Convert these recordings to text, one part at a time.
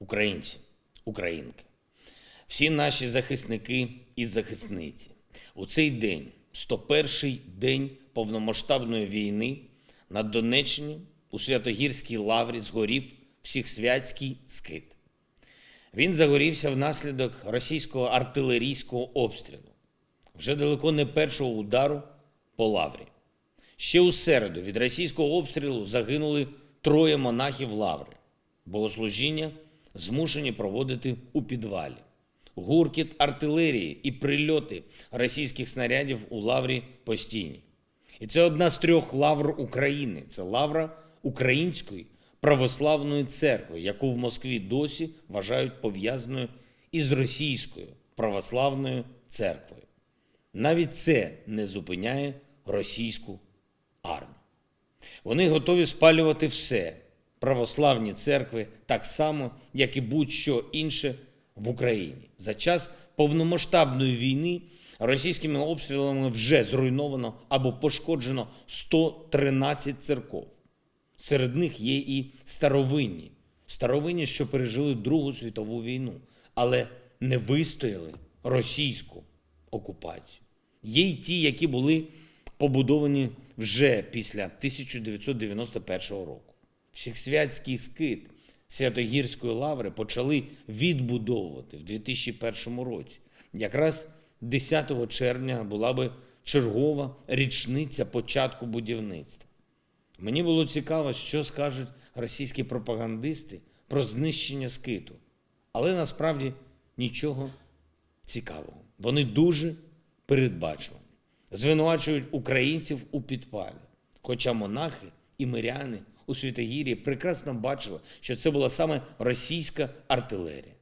українці, українки, всі наші захисники і захисниці. У цей день, 101-й день повномасштабної війни, на Донеччині у Святогірській лаврі згорів всіх-святський скит. Він загорівся внаслідок російського артилерійського обстрілу. Вже далеко не першого удару по лаврі. Ще у середу від російського обстрілу загинули троє монахів лаври. Богослужіння змушені проводити у підвалі. Гуркіт артилерії і прильоти російських снарядів у лаврі постійні. І це одна з трьох лавр України. Це лавра Української православної церкви, яку в Москві досі вважають пов'язаною із російською православною церквою. Навіть це не зупиняє російську армію. Вони готові спалювати все православні церкви так само, як і будь-що інше в Україні. За час повномасштабної війни російськими обстрілами вже зруйновано або пошкоджено 113 церков. Серед них є і старовинні, старовинні, що пережили Другу світову війну, але не вистояли російську окупацію. Є й ті, які були побудовані вже після 1991 року. Всехсвятський скит Святогірської лаври почали відбудовувати в 2001 році. Якраз 10 червня була би чергова річниця початку будівництва. Мені було цікаво, що скажуть російські пропагандисти про знищення скиту. Але насправді нічого цікавого. Вони дуже передбачувані. Звинувачують українців у підпалі. Хоча монахи і миряни у Святогір'ї прекрасно бачили, що це була саме російська артилерія.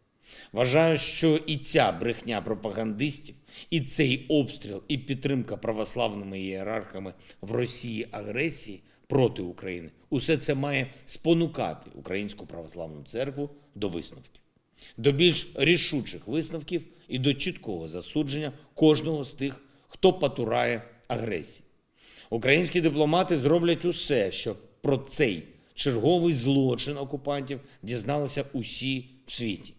Вважаю, що і ця брехня пропагандистів, і цей обстріл, і підтримка православними ієрархами в Росії агресії проти України усе це має спонукати Українську православну церкву до висновків, до більш рішучих висновків і до чіткого засудження кожного з тих, хто потурає агресії. Українські дипломати зроблять усе, щоб про цей черговий злочин окупантів дізналися усі в світі.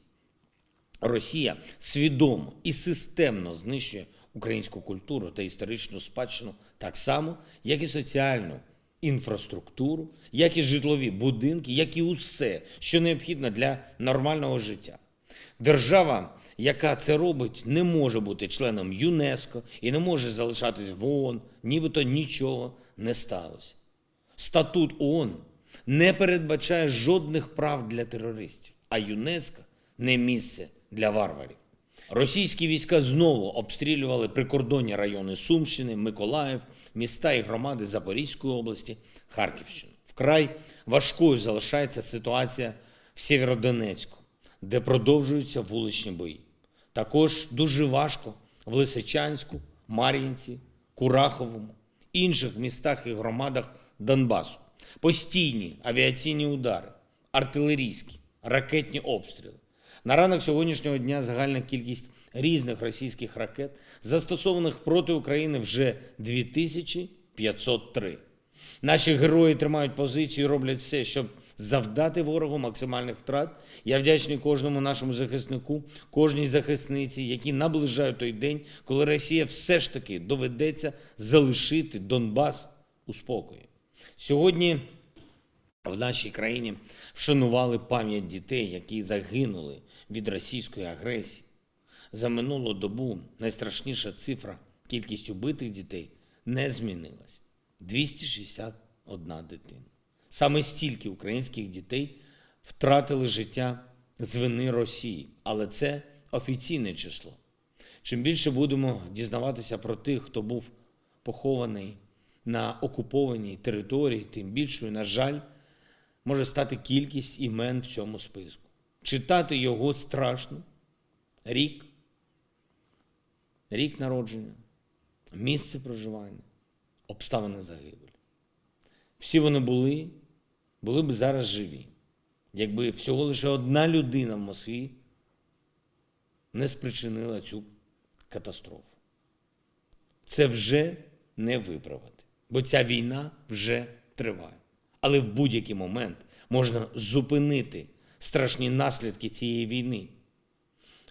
Росія свідомо і системно знищує українську культуру та історичну спадщину так само, як і соціальну інфраструктуру, як і житлові будинки, як і усе, що необхідно для нормального життя. Держава, яка це робить, не може бути членом ЮНЕСКО і не може залишатись в ООН, нібито нічого не сталося. Статут ООН не передбачає жодних прав для терористів, а ЮНЕСКО не місце для варварів. Російські війська знову обстрілювали прикордонні райони Сумщини, Миколаїв, міста і громади Запорізької області, Харківщини. Вкрай важкою залишається ситуація в Сєвєродонецьку, де продовжуються вуличні бої. Також дуже важко в Лисичанську, Мар'їнці, Кураховому, інших містах і громадах Донбасу. Постійні авіаційні удари, артилерійські, ракетні обстріли. На ранок сьогоднішнього дня загальна кількість різних російських ракет, застосованих проти України, вже 2503. Наші герої тримають позицію і роблять все, щоб завдати ворогу максимальних втрат. Я вдячний кожному нашому захиснику, кожній захисниці, які наближають той день, коли Росія все ж таки доведеться залишити Донбас у спокої. Сьогодні в нашій країні вшанували пам'ять дітей, які загинули від російської агресії. За минулу добу найстрашніша цифра кількість убитих дітей не змінилась 261 дитина. Саме стільки українських дітей втратили життя з вини Росії, але це офіційне число. Чим більше будемо дізнаватися про тих, хто був похований на окупованій території, тим більшою, на жаль, може стати кількість імен в цьому списку. Читати його страшно. Рік, рік народження, місце проживання, обставини загибелі. Всі вони були, були б зараз живі, якби всього лише одна людина в Москві не спричинила цю катастрофу. Це вже не виправити, бо ця війна вже триває. Але в будь-який момент можна зупинити страшні наслідки цієї війни.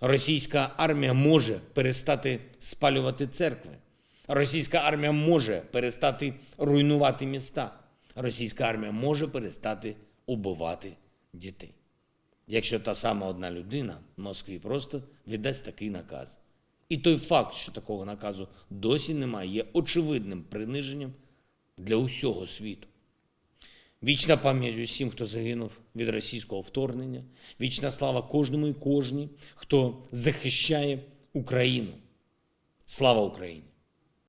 Російська армія може перестати спалювати церкви. Російська армія може перестати руйнувати міста. Російська армія може перестати убивати дітей. Якщо та сама одна людина в Москві просто віддасть такий наказ. І той факт, що такого наказу досі немає, є очевидним приниженням для усього світу. Вічна пам'ять усім, хто загинув від російського вторгнення. Вічна слава кожному і кожній, хто захищає Україну. Слава Україні!